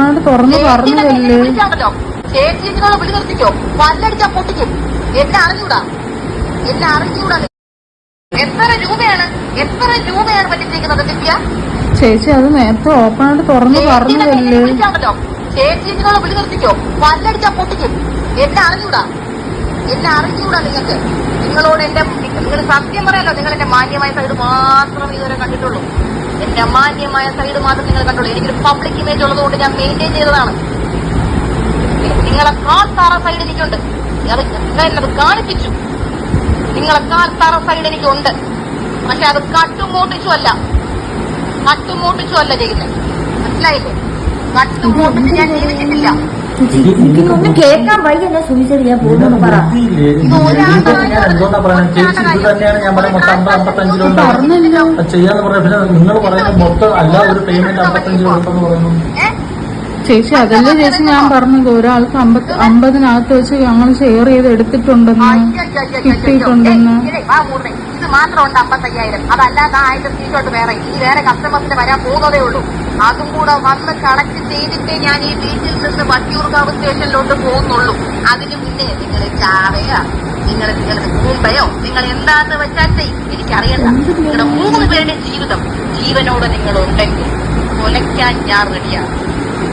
ഓപ്പണായിട്ട് തുറന്ന് പറഞ്ഞതല്ലേ ചേച്ചി നിങ്ങളെ വിളി നിർത്തിക്കോ. പല്ലടിച്ചാ പൊട്ടിക്കും. എന്നെ അറിഞ്ഞൂടാ എന്നെ അറിഞ്ഞൂടാ എത്ര രൂപയാണ്? എത്ര രൂപയാണ് പറ്റിച്ചിരിക്കുന്നത് ദിവ്യ? ചേച്ചി അത് നേരത്തെ ഓപ്പൺ ആയിട്ട് തുറന്ന് പറഞ്ഞതല്ലേ ചേച്ചി നിങ്ങളെ വിളി നിർത്തിക്കോ. പല്ലടിച്ചാ പൊട്ടിക്കും. എന്നെ അറിഞ്ഞൂടാ എന്നെ അറിഞ്ഞൂടാ നിങ്ങൾക്ക്. നിങ്ങളോട് എന്റെ നിങ്ങൾ സത്യം പറയാലോ നിങ്ങൾ എന്റെ മാന്യമായ സൈഡ് മാത്രമേ ഇതുവരെ കണ്ടിട്ടുള്ളൂ. എന്റെ അമാന്യമായ സൈഡ് മാത്രം നിങ്ങൾ കണ്ടോളൂ. എനിക്കൊരു പബ്ലിക് ഇമേജ് ഉള്ളതുകൊണ്ട് ഞാൻ മെയിന്റെയിൻ ചെയ്തതാണ്. നിങ്ങളെ കാർ താറ സൈഡ് എനിക്കുണ്ട്. നിങ്ങൾ എന്നത് കാണിപ്പിച്ചു. നിങ്ങളെ കാർ താറ സൈഡ് എനിക്കുണ്ട്. പക്ഷെ അത് കട്ടുമോട്ടിച്ചു അല്ല കട്ടുമോട്ടിച്ചു അല്ല ചെയ്യുന്നത് മനസ്സിലായില്ലേ? കട്ടും മോട്ടിച്ച് ഞാൻ ജീവിച്ചിട്ടില്ല എനിക്കൊന്നും കേൾക്കാൻ പോകുന്നു പറ എന്തുകൊണ്ടാ പറയുന്നത് ചേച്ചി ഇത് തന്നെയാണ് ഞാൻ പറയുന്നത് മൊത്തം അമ്പത് അമ്പത്തഞ്ചിലുണ്ട് ചെയ്യാന്ന് പിന്നെ നിങ്ങൾ പറയുന്നത് മൊത്തം അല്ല ഒരു പേയ്മെന്റ് പറയുന്നു ചേച്ചി അതല്ലേ ചേച്ചി ഞാൻ പറഞ്ഞത് ഒരാൾക്ക് അമ്പത് അമ്പതിനകത്ത് വെച്ച് ഞങ്ങൾ ഷെയർ ചെയ്ത് എടുത്തിട്ടുണ്ടെന്ന് കിട്ടിയിട്ടുണ്ടെന്ന് ഇത് മാത്രം ഉണ്ട് അമ്പത്തയ്യായിരം അതല്ലാതെ ആ സീറ്റോട്ട് വേറെ ഇനി വേറെ കസ്റ്റമേഴ്സിന് വരാൻ പോകുന്നതേ ഉള്ളൂ. അതും കൂടെ വന്ന് കളക്ട് ചെയ്തിട്ടേ ഞാൻ ഈ വീട്ടിൽ നിന്ന് വട്ടിയൂർക്കാവ് സ്റ്റേഷനിലോട്ട് പോകുന്നുള്ളൂ. അതിന് മുന്നേ നിങ്ങൾ ചാവയോ? നിങ്ങൾ നിങ്ങളുടെ മുമ്പയോ നിങ്ങൾ എന്താന്ന് വെച്ചാൽ. എനിക്കറിയണ്ട. നിങ്ങളുടെ മൂന്ന് പേരുടെ ജീവിതം ജീവനോട് നിങ്ങൾ ഉണ്ടെങ്കിൽ കൊലയ്ക്കാൻ ഞാൻ റെഡിയാണ്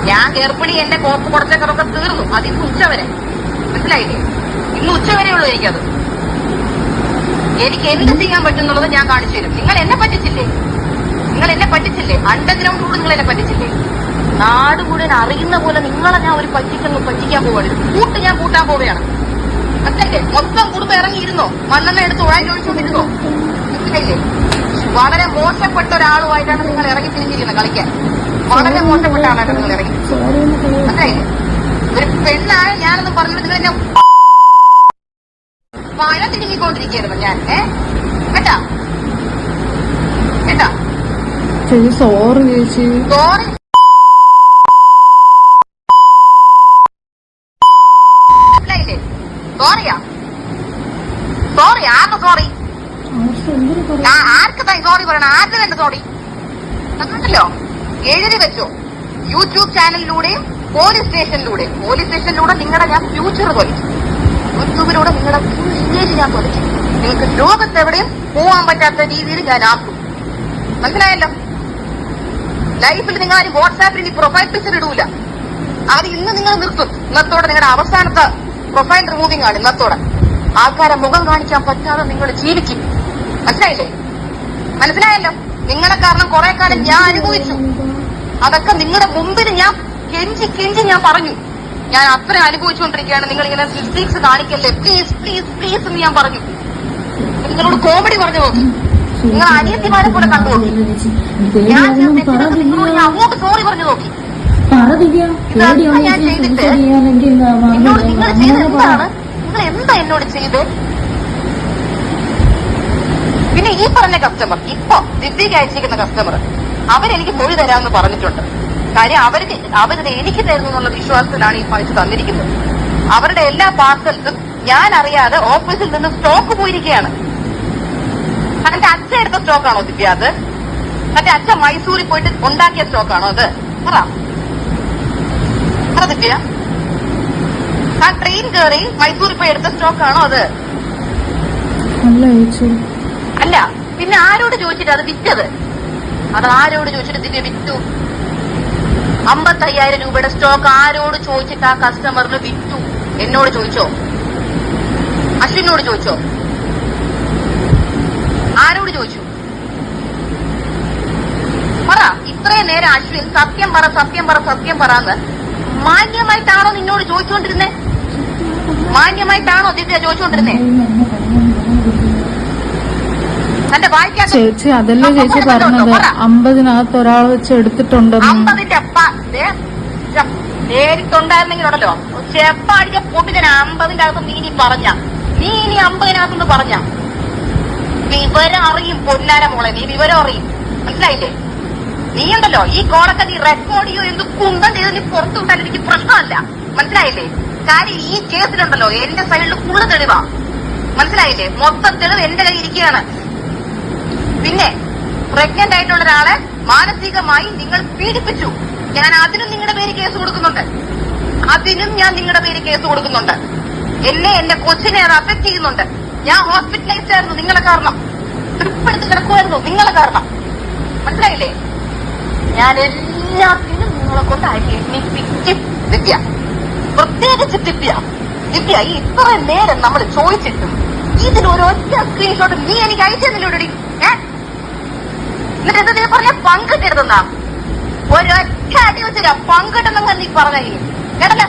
ഞാൻ ഗർഭിണി എന്റെ കോപ്പ് കുറച്ചൊക്കെ തീർന്നു. അതിന് ഉച്ചവരെ മനസ്സിലായില്ലേ? ഇന്ന് ഉച്ചവരെ ഉള്ളൂ എനിക്കത്. എനിക്ക് എന്ത് ചെയ്യാൻ പറ്റുന്നുള്ളത് ഞാൻ കാണിച്ചു തരും. നിങ്ങൾ എന്നെ പറ്റിച്ചില്ലേ? നിങ്ങൾ എന്നെ പറ്റിച്ചില്ലേ? അണ്ടർഗ്രൗണ്ട് കൂടെ നിങ്ങൾ എന്നെ പറ്റിച്ചില്ലേ? നാട് മുഴുവൻ അറിയുന്ന പോലെ നിങ്ങളെ ഞാൻ ഒരു പറ്റിക്കുന്നു പറ്റിക്കാൻ പോവാണ്. കൂട്ട് ഞാൻ കൂട്ടാൻ പോവുകയാണ്. മനസ്സിലായില്ലേ? മൊത്തം കുടുംബം ഇറങ്ങിയിരുന്നോ? മണ്ണെണ്ണ എടുത്ത് ഉഴാൻ ചോദിച്ചുകൊണ്ടിരുന്നോ മനസ്സിലായില്ലേ? വളരെ മോശപ്പെട്ട ഒരാളുമായിട്ടാണ് നിങ്ങൾ ഇറങ്ങി തിരിഞ്ഞിരിക്കുന്നത് കളിക്കാൻ. വളരെ മോശപ്പെട്ട ആളാണ് നിങ്ങൾ ഇറങ്ങി. അതെ ഒരു പെണ്ണാണ് ഞാനൊന്നും പറഞ്ഞത് നിങ്ങൾ എന്നെ മഴ തിരിങ്ങിക്കൊണ്ടിരിക്കുകയായിരുന്നു ഞാൻ. കേട്ടാ? കേട്ടാ? ചേച്ചി സോറി ചേച്ചി. സോറി സോറിയാ സോറി ആർക്ക് സോറി ആ- ആർക്ക് സോറി പറയണം? ആർക്ക് വേണ്ട സോറി അതുണ്ടല്ലോ എഴുതി വെച്ചോ. യൂട്യൂബ് ചാനലിലൂടെയും പോലീസ് സ്റ്റേഷനിലൂടെയും പോലീസ് സ്റ്റേഷനിലൂടെ നിങ്ങളുടെ ഞാൻ ഫ്യൂച്ചർ തൊലിച്ചു യൂട്യൂബിലൂടെ നിങ്ങളുടെ ഇമേജ് ഞാൻ പഠിച്ചു നിങ്ങൾക്ക് ലോകത്തെവിടെയും പോവാൻ പറ്റാത്ത രീതിയിൽ ഞാൻ ആക്കും. മനസ്സിലായല്ലോ? ലൈഫിൽ നിങ്ങൾ ആരും വാട്സാപ്പിൽ ഇനി പ്രൊഫൈൽ പിക്ചർ ഇടൂല. അത് ഇന്ന് നിങ്ങൾ നിർത്തും. ഇന്നത്തോടെ നിങ്ങളുടെ അവസാനത്തെ പ്രൊഫൈൽ റിമൂവിംഗ് ആണ് ഇന്നത്തോടെ. ആൾക്കാരെ മുഖം കാണിക്കാൻ പറ്റാതെ നിങ്ങൾ ജീവിക്കും. മനസ്സിലായില്ലേ? മനസ്സിലായല്ലോ? നിങ്ങളെ കാരണം കുറെ കാലം ഞാൻ അനുഭവിച്ചു. അതൊക്കെ നിങ്ങളുടെ മുമ്പിൽ ഞാൻ കെഞ്ചി കെഞ്ചി ഞാൻ പറഞ്ഞു. ഞാൻ അത്രയും അനുഭവിച്ചുകൊണ്ടിരിക്കുകയാണ്. നിങ്ങൾ ഇങ്ങനെ മിസ്റ്റേക്സ് കാണിക്കല്ലേ? പ്ലീസ് പ്ലീസ് പ്ലീസ് എന്ന് ഞാൻ പറഞ്ഞു. നിങ്ങളോട് കോമഡി പറഞ്ഞു നോക്കി നിങ്ങൾ അനിയത്തിമാരെ പോലെ കണ്ടു നോക്കി ഞാൻ നിങ്ങളോട് അങ്ങോട്ട് സോറി പറഞ്ഞു നോക്കി. ഞാൻ ചെയ്തിട്ട് എന്നോട് നിങ്ങൾ ചെയ്ത് എന്താണ്? നിങ്ങൾ എന്താ എന്നോട് ചെയ്ത്? പിന്നെ ഈ പറഞ്ഞ കസ്റ്റമർ ഇപ്പൊ ദിവ്യക്ക് അയച്ചിരിക്കുന്ന കസ്റ്റമർ അവരെനിക്ക് മൊഴി തരാമെന്ന് പറഞ്ഞിട്ടുണ്ട്. കാര്യം അവർക്ക് അവരിത് എനിക്ക് തരുന്നു എന്നുള്ള വിശ്വാസത്തിലാണ് ഈ പൈസ തന്നിരിക്കുന്നത്. അവരുടെ എല്ലാ പാർസൽസും ഞാൻ അറിയാതെ ഓഫീസിൽ നിന്ന് സ്റ്റോക്ക് പോയിരിക്കുകയാണ്. തന്റെ അച്ഛൻ എടുത്ത സ്റ്റോക്കാണോ ദിവ്യ അത്? തന്റെ അച്ഛൻ മൈസൂരിൽ പോയിട്ട് ഉണ്ടാക്കിയ സ്റ്റോക്കാണോ അത്? പറ. ദിവ്യ. ആ ട്രെയിൻ കയറി മൈസൂരിൽ പോയി എടുത്ത സ്റ്റോക്കാണോ അത്? അല്ല പിന്നെ ആരോട് ചോദിച്ചിട്ട് അത് വിറ്റത്? അത് ആരോട് ചോദിച്ചിട്ട് ദിവ്യ വിറ്റു? അമ്പത്തയ്യായിരം രൂപയുടെ സ്റ്റോക്ക് ആരോട് ചോദിച്ചിട്ട് ആ കസ്റ്റമറിന് വിറ്റു? എന്നോട് ചോദിച്ചോ? അശ്വിനോട് ചോദിച്ചോ? ആരോട് ചോദിച്ചു? പറ ഇത്രയും നേരം അശ്വിൻ സത്യം പറ സത്യം പറ സത്യം പറന്ന് മാന്യമായിട്ടാണോ നിന്നോട് ചോദിച്ചുകൊണ്ടിരുന്നേ? മാന്യമായിട്ടാണോ ദിവ്യ ചോദിച്ചുകൊണ്ടിരുന്നേ? തന്റെ വായിക്കാൻ ചേച്ചി അതല്ലേ ചേച്ചി പറഞ്ഞത്? അമ്പതിനകത്ത് ഒരാൾ വെച്ച് എടുത്തിട്ടുണ്ടെന്ന്. നേരിട്ടുണ്ടായിരുന്നെങ്കിലുണ്ടല്ലോ. ചെപ്പാടിച്ച പൊട്ടിച്ചൻ അമ്പതിന്റെ അകത്ത് നീ ഇനി പറഞ്ഞ. നീ ഇനി അമ്പതിനകത്തുനിന്ന് പറഞ്ഞ. വിവരം അറിയും പൊന്നാര മോളെ നീ വിവരം അറിയും. മനസ്സിലായില്ലേ? നീ ഉണ്ടല്ലോ ഈ കോളൊക്കെ നീ റെക്കോർഡ് ചെയ്യോ എന്ത് കുന്തം ചെയ്ത് നീ പുറത്തു വിട്ടാൽ എനിക്ക് പ്രശ്നമല്ല. മനസ്സിലായില്ലേ? കാര്യം ഈ കേസിലുണ്ടല്ലോ എന്റെ സൈഡിൽ ഫുള്ള് തെളിവാ. മനസ്സിലായില്ലേ? മൊത്തം തെളിവ് എന്റെ കയ്യിൽ ഇരിക്കുകയാണ്. പിന്നെ പ്രഗ്നന്റ് ആയിട്ടുള്ള ഒരാളെ മാനസികമായി നിങ്ങൾ പീഡിപ്പിച്ചു. ഞാൻ അതിനും നിങ്ങളുടെ പേര് കേസ് കൊടുക്കുന്നുണ്ട്. അതിനും ഞാൻ നിങ്ങളുടെ പേര് കേസ് കൊടുക്കുന്നുണ്ട്. എന്നെ എന്റെ കൊച്ചിനെ അത് അഫക്ട് ചെയ്യുന്നുണ്ട്. ഞാൻ ഹോസ്പിറ്റലൈസ്ഡ് ആയിരുന്നു നിങ്ങളെ കാരണം. തൃപ്പെടുത്ത് കിടക്കുമായിരുന്നു നിങ്ങളെ കാരണം. മനസ്സിലായില്ലേ? ഞാൻ എല്ലാത്തിനും നിങ്ങളെ കൊണ്ട് അരി എണ്ണിപ്പിക്കും. ദിവ്യ. പ്രത്യേകിച്ച് ദിവ്യ. ദിവ്യ ഈ ഇത്ര നേരം നമ്മൾ ചോദിച്ചിട്ടും ഇതിലൊരൊറ്റ സ്ക്രീൻഷോട്ട് നീ എനിക്ക് അയച്ചെന്നില്ലൂടി ഏ? എന്നിട്ട് എന്താ പറഞ്ഞ? പങ്കിട്ടിരുന്നാ ഒരൊറ്റ അടി വെച്ചില്ല പങ്കിട്ടെന്നങ്ങ് നീ പറഞ്ഞേ കേട്ടല്ല?